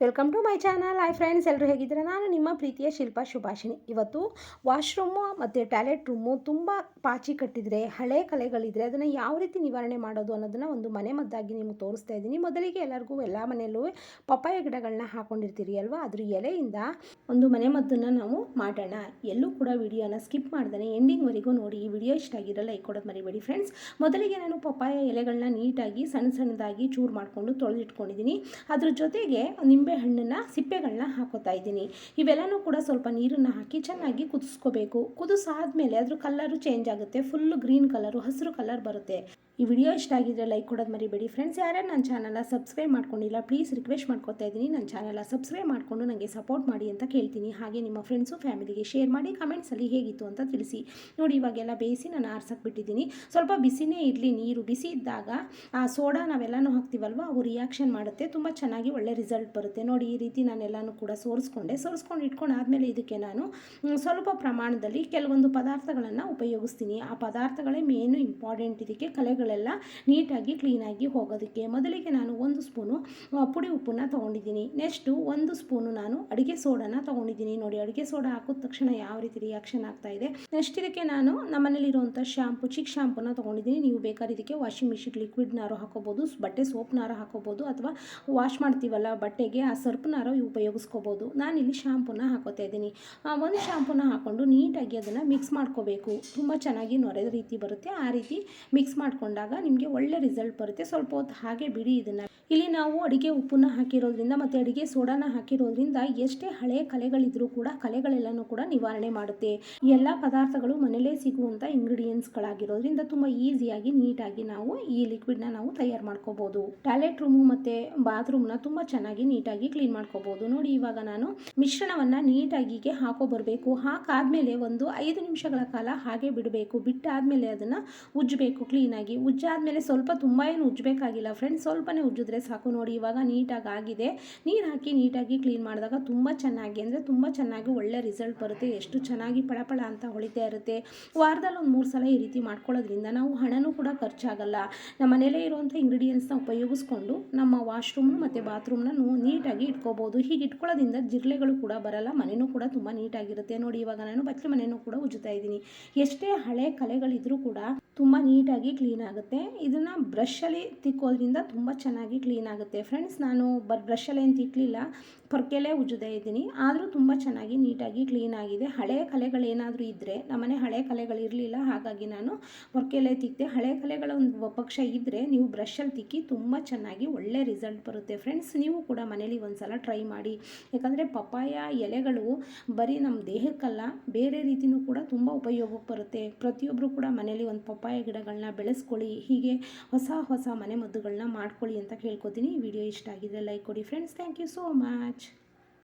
Welcome to my channel hi friends ಎಲ್ಲರೂ ಹೇಗಿದ್ದೀರಾ? ನಾನು ನಿಮ್ಮ ಪ್ರೀತಿಯ ಶಿಲ್ಪಾ ಶುಭಾಷಿಣಿ ಇವತ್ತು ವಾಶ್ರೂಮು ಮತ್ತು ಟಾಯ್ಲೆಟ್ ರೂಮು ತುಂಬ ಪಾಚಿ ಕಟ್ಟಿದರೆ, ಹಳೆ ಕಲೆಗಳಿದ್ರೆ, ಅದನ್ನು ಯಾವ ರೀತಿ ನಿವಾರಣೆ ಮಾಡೋದು ಅನ್ನೋದನ್ನು ಒಂದು ಮನೆ ಮದ್ದಾಗಿ ನಿಮ್ಗೆ ತೋರಿಸ್ತಾ ಇದ್ದೀನಿ. ಮೊದಲಿಗೆ ಎಲ್ಲರಿಗೂ ಎಲ್ಲ ಮನೆಯಲ್ಲೂ ಪಪ್ಪಾಯ ಗಿಡಗಳನ್ನ ಹಾಕ್ಕೊಂಡಿರ್ತೀರಿ ಅಲ್ವಾ? ಅದ್ರ ಎಲೆಯಿಂದ ಒಂದು ಮನೆ ಮದ್ದನ್ನು ನಾವು ಮಾಡೋಣ. ಎಲ್ಲೂ ಕೂಡ ವಿಡಿಯೋನ ಸ್ಕಿಪ್ ಮಾಡ್ದೇ ಎಂಡಿಂಗ್ವರೆಗೂ ನೋಡಿ. ಈ ವಿಡಿಯೋ ಇಷ್ಟ ಆಗಿರೋ ಲೈಕ್ ಕೊಡೋದು ಮರಿಬೇಡಿ ಫ್ರೆಂಡ್ಸ್ ಮೊದಲಿಗೆ ನಾನು ಪಪ್ಪಾಯ ಎಲೆಗಳನ್ನ ನೀಟಾಗಿ ಸಣ್ಣ ಸಣ್ಣದಾಗಿ ಚೂರು ಮಾಡಿಕೊಂಡು ತೊಳೆದಿಟ್ಕೊಂಡಿದ್ದೀನಿ. ಅದ್ರ ಜೊತೆಗೆ ನಿಂಬೆ ಹಣ್ಣನ್ನ ಸಿಪ್ಪೆಗಳನ್ನ ಹಾಕೋತಾ ಇದ್ದೀನಿ. ಇವೆಲ್ಲನೂ ಕೂಡ ಸ್ವಲ್ಪ ನೀರನ್ನು ಹಾಕಿ ಚೆನ್ನಾಗಿ ಕುದಿಸ್ಕೋಬೇಕು. ಕುದಿಸಾದ್ಮೇಲೆ ಅದ್ರ ಕಲರು ಚೇಂಜ್ ಆಗುತ್ತೆ. ಫುಲ್ ಗ್ರೀನ್ ಕಲರು ಹಸಿರು ಕಲರ್ ಬರುತ್ತೆ. ಈ ವಿಡಿಯೋ ಇಷ್ಟ ಆಗಿದ್ರೆ ಲೈಕ್ ಕೊಡೋದು ಮರಿಬೇಡಿ. ಫ್ರೆಂಡ್ಸ್ ಯಾರ್ಯಾರು ನನ್ನ ಚಾನಲ್ನ ಸಬ್ಸ್ಕ್ರೈಬ್ ಮಾಡ್ಕೊಂಡಿಲ್ಲ ಪ್ಲೀಸ್ ರಿಕ್ವೆಸ್ಟ್ ಮಾಡ್ಕೊತಾ ಇದ್ದೀನಿ. ನನ್ನ ಚಾನಲ್ನ ಸಬ್ಸ್ಕ್ರೈಬ್ ಮಾಡಿಕೊಂಡು ನನಗೆ ಸಪೋರ್ಟ್ ಮಾಡಿ ಅಂತ ಕೇಳ್ತೀನಿ. ಹಾಗೆ ನಿಮ್ಮ ಫ್ರೆಂಡ್ಸು ಫ್ಯಾಮಿಲಿಗೆ ಶೇರ್ ಮಾಡಿ ಕಮೆಂಟ್ಸಲ್ಲಿ ಹೇಗಿತ್ತು ಅಂತ ತಿಳಿಸಿ. ನೋಡಿ, ಇವಾಗೆಲ್ಲ ಬೇಯಿಸಿ ನಾನು ಆರ್ಸಕ್ಕೆ ಬಿಟ್ಟಿದ್ದೀನಿ. ಸ್ವಲ್ಪ ಬಿಸಿನೇ ಇರಲಿ, ನೀರು ಬಿಸಿ ಇದ್ದಾಗ, ಆ ಸೋಡಾ ನಾವೆಲ್ಲನೂ ಹಾಕ್ತೀವಲ್ವ? ಅವು ರಿಯಾಕ್ಷನ್ ಮಾಡುತ್ತೆ. ತುಂಬ ಚೆನ್ನಾಗಿ ಒಳ್ಳೆ ರಿಸಲ್ಟ್ ಬರುತ್ತೆ. ನೋಡಿ, ಈ ರೀತಿ ನಾನೆಲ್ಲನೂ ಕೂಡ ಸೋರಿಸ್ಕೊಂಡೆ. ಸೋರಿಸ್ಕೊಂಡು ಇಟ್ಕೊಂಡು ಆದಮೇಲೆ ಇದಕ್ಕೆ ನಾನು ಸ್ವಲ್ಪ ಪ್ರಮಾಣದಲ್ಲಿ ಕೆಲವೊಂದು ಪದಾರ್ಥಗಳನ್ನು ಉಪಯೋಗಿಸ್ತೀನಿ. ಆ ಪದಾರ್ಥಗಳೇ ಮೇನು ಇಂಪಾರ್ಟೆಂಟ್ ಇದಕ್ಕೆ ಕಲೆಗಳೆಲ್ಲ ನೀಟಾಗಿ ಕ್ಲೀನಾಗಿ ಹೋಗೋದಕ್ಕೆ. ಮೊದಲಿಗೆ ನಾನು ಒಂದು ಸ್ಪೂನು ಪುಡಿ ಉಪ್ಪನ್ನು ತೊಗೊಂಡಿದ್ದೀನಿ. ನೆಕ್ಸ್ಟು ಒಂದು ಸ್ಪೂನು ನಾನು ಅಡುಗೆ ಸೋಡಾನ ತೊಗೊಂಡಿದ್ದೀನಿ. ನೋಡಿ, ಅಡುಗೆ ಸೋಡಾ ಹಾಕಿದ ತಕ್ಷಣ ಯಾವ ರೀತಿ ರಿಯಾಕ್ಷನ್ ಆಗ್ತಾ ಇದೆ. ನೆಕ್ಸ್ಟ್ ಇದಕ್ಕೆ ನಾನು ನಮ್ಮನೇಲಿರುವಂಥ ಶ್ಯಾಂಪು ಚಿಕ್ಕ ಶ್ಯಾಂಪುನ ತೊಗೊಂಡಿದ್ದೀನಿ. ನೀವು ಬೇಕಾದ್ರೆ ಇದಕ್ಕೆ ವಾಷಿಂಗ್ ಮಿಷಿನ್ ಲಿಕ್ವಿಡ್ನಾರು ಹಾಕೋಬೋದು, ಬಟ್ಟೆ ಸೋಪ್ನಾರು ಹಾಕೋಬೋದು, ಅಥವಾ ವಾಶ್ ಮಾಡ್ತೀವಲ್ಲ, ಬಟ್ಟೆಗೆ ಆ ಸರ್ಪ್ನಾರು ಉಪಯೋಗಿಸ್ಕೋಬೋದು. ನಾನಿಲ್ಲಿ ಶ್ಯಾಂಪುನ ಹಾಕೋತಾ ಇದ್ದೀನಿ. ಒಂದು ಶಾಂಪೂನ ಹಾಕ್ಕೊಂಡು ನೀಟಾಗಿ ಅದನ್ನು ಮಿಕ್ಸ್ ಮಾಡ್ಕೋಬೇಕು. ತುಂಬ ಚೆನ್ನಾಗಿ ನೊರೆದ ರೀತಿ ಬರುತ್ತೆ. ಆ ರೀತಿ ಮಿಕ್ಸ್ ಮಾಡ್ಕೊಂಡಾಗ ನಿಮಗೆ ಒಳ್ಳೆ ರಿಸಲ್ಟ್ ಬರುತ್ತೆ. ಸ್ವಲ್ಪ ಹೊತ್ತು ಹಾಗೆ ಬಿಡಿ ಇದನ್ನು. ಇಲ್ಲಿ ನಾವು ಅಡಿಗೆ ಉಪ್ಪನ್ನ ಹಾಕಿರೋದ್ರಿಂದ ಮತ್ತು ಅಡಿಗೆ ಸೋಡಾನ ಹಾಕಿರೋದ್ರಿಂದ ಎಷ್ಟೇ ಹಳೆ ಕಲೆಗಳಿದ್ರೂ ಕೂಡ ಕಲೆಗಳೆಲ್ಲನೂ ಕೂಡ ನಿವಾರಣೆ ಮಾಡುತ್ತೆ. ಎಲ್ಲ ಪದಾರ್ಥಗಳು ಮನೇಲೇ ಸಿಗುವಂಥ ಇಂಗ್ರೀಡಿಯೆಂಟ್ಸ್ಗಳಾಗಿರೋದ್ರಿಂದ ತುಂಬ ಈಸಿಯಾಗಿ ನೀಟಾಗಿ ನಾವು ಈ ಲಿಕ್ವಿಡ್ನ ನಾವು ತಯಾರು ಮಾಡ್ಕೋಬೋದು. ಟಾಯ್ಲೆಟ್ ರೂಮು ಮತ್ತು ಬಾತ್ರೂಮ್ನ ತುಂಬ ಚೆನ್ನಾಗಿ ನೀಟಾಗಿ ಕ್ಲೀನ್ ಮಾಡ್ಕೋಬೋದು. ನೋಡಿ ಇವಾಗ ನಾನು ಮಿಶ್ರಣವನ್ನು ನೀಟಾಗಿ ಹೀಗೆ ಹಾಕೋ ಬರಬೇಕು. ಹಾಕಾದ್ಮೇಲೆ ಒಂದು ಐದು ನಿಮಿಷಗಳ ಕಾಲ ಹಾಗೆ ಬಿಡಬೇಕು. ಬಿಟ್ಟಾದ್ಮೇಲೆ ಅದನ್ನು ಉಜ್ಜಬೇಕು ಕ್ಲೀನಾಗಿ ಉಜ್ಜಾದ್ಮೇಲೆ ಸ್ವಲ್ಪ ತುಂಬ ಏನು ಉಜ್ಜಬೇಕಾಗಿಲ್ಲ. ಫ್ರೆಂಡ್ಸ್ ಸ್ವಲ್ಪನೇ ಉಜ್ಜಿದ್ರೆ ಸಾಕು ನೋಡಿ, ಇವಾಗ ನೀಟಾಗಿ ಆಗಿದೆ. ನೀರು ಹಾಕಿ ನೀಟಾಗಿ ಕ್ಲೀನ್ ಮಾಡಿದಾಗ ತುಂಬ ಚೆನ್ನಾಗಿ, ಅಂದರೆ ತುಂಬ ಚೆನ್ನಾಗಿ ಒಳ್ಳೆ ರಿಸಲ್ಟ್ ಬರುತ್ತೆ. ಎಷ್ಟು ಚೆನ್ನಾಗಿ ಪಳಪಳ ಅಂತ ಹೊಳಿತಾ ಇರುತ್ತೆ. ವಾರದಲ್ಲಿ ಒಂದು ಮೂರು ಸಲ ಈ ರೀತಿ ಮಾಡ್ಕೊಳ್ಳೋದ್ರಿಂದ ನಾವು ಹಣನೂ ಕೂಡ ಖರ್ಚಾಗಲ್ಲ. ನಮ್ಮ ಮನೇಲೇ ಇರುವಂಥ ಇಂಗ್ರೀಡಿಯೆಂಟ್ಸ್ನ ಉಪಯೋಗಿಸ್ಕೊಂಡು ನಮ್ಮ ವಾಶ್ರೂಮ್ನು ಮತ್ತು ಬಾತ್ರೂಮ್ನ ನೀಟಾಗಿ ಇಟ್ಕೋಬೋದು. ಹೀಗೆ ಇಟ್ಕೊಳ್ಳೋದ್ರಿಂದ ಜಿರಳೆಗಳು ಕೂಡ ಬರಲ್ಲ ಮನೆಯೂ ಕೂಡ ತುಂಬ ನೀಟಾಗಿರುತ್ತೆ. ನೋಡಿ, ಇವಾಗ ನಾನು ಬಚ್ಚಲು ಮನೆಯೂ ಕೂಡ ಉಜ್ಜುತ್ತಾ ಇದ್ದೀನಿ. ಎಷ್ಟೇ ಹಳೆ ಕಲೆಗಳಿದ್ರೂ ಕೂಡ ತುಂಬ ನೀಟಾಗಿ ಕ್ಲೀನ್ ಆಗುತ್ತೆ ಇದನ್ನು ಬ್ರಷಲ್ಲಿ ತಿಕ್ಕೋದ್ರಿಂದ ತುಂಬ ಚೆನ್ನಾಗಿ ಕ್ಲೀನ್ ಆಗುತ್ತೆ. ಫ್ರೆಂಡ್ಸ್ ನಾನು ಬರ್ ಬ್ರಷಲ್ಲಿ ಏನು ತಿಕ್ಕಲಿಲ್ಲ ಪೊರ್ಕೆಲೇ ಉಜ್ಜದೆ ಇದ್ದೀನಿ. ಆದರೂ ತುಂಬ ಚೆನ್ನಾಗಿ ನೀಟಾಗಿ ಕ್ಲೀನ್ ಆಗಿದೆ. ಹಳೆ ಕಲೆಗಳೇನಾದರೂ ಇದ್ದರೆ ನಮ್ಮನೆ ಹಳೆ ಕಲೆಗಳಿರಲಿಲ್ಲ ಹಾಗಾಗಿ ನಾನು ಪೊರ್ಕೆಲೇ ತಿಕ್ತೆ ಹಳೆ ಕಲೆಗಳ ಒಂದು ಪಕ್ಷ ಇದ್ದರೆ ನೀವು ಬ್ರಷಲ್ಲಿ ತಿಕ್ಕಿ ತುಂಬ ಚೆನ್ನಾಗಿ ಒಳ್ಳೆ ರಿಸಲ್ಟ್ ಬರುತ್ತೆ. ಫ್ರೆಂಡ್ಸ್ ನೀವು ಕೂಡ ಮನೇಲಿ ಒಂದ್ಸಲ ಟ್ರೈ ಮಾಡಿ. ಯಾಕಂದರೆ ಪಪ್ಪಾಯ ಎಲೆಗಳು ಬರೀ ನಮ್ಮ ದೇಹಕ್ಕಲ್ಲ, ಬೇರೆ ರೀತಿಯೂ ಕೂಡ ತುಂಬ ಉಪಯೋಗಕ್ಕೆ ಬರುತ್ತೆ. ಪ್ರತಿಯೊಬ್ಬರು ಕೂಡ ಮನೇಲಿ ಒಂದು ಪಪ್ಪಾಯ ಗಿಡಗಳನ್ನ ಬೆಳೆಸ್ಕೊಳ್ಳಿ. ಹೀಗೆ ಹೊಸ ಹೊಸ ಮನೆ ಮದ್ದುಗಳನ್ನ ಮಾಡ್ಕೊಳ್ಳಿ ಅಂತ ಕೇಳ್ಕೊತೀನಿ. ವಿಡಿಯೋ ಇಷ್ಟ ಆಗಿದ್ರೆ ಲೈಕ್ ಕೊಡಿ. Friends thank you so much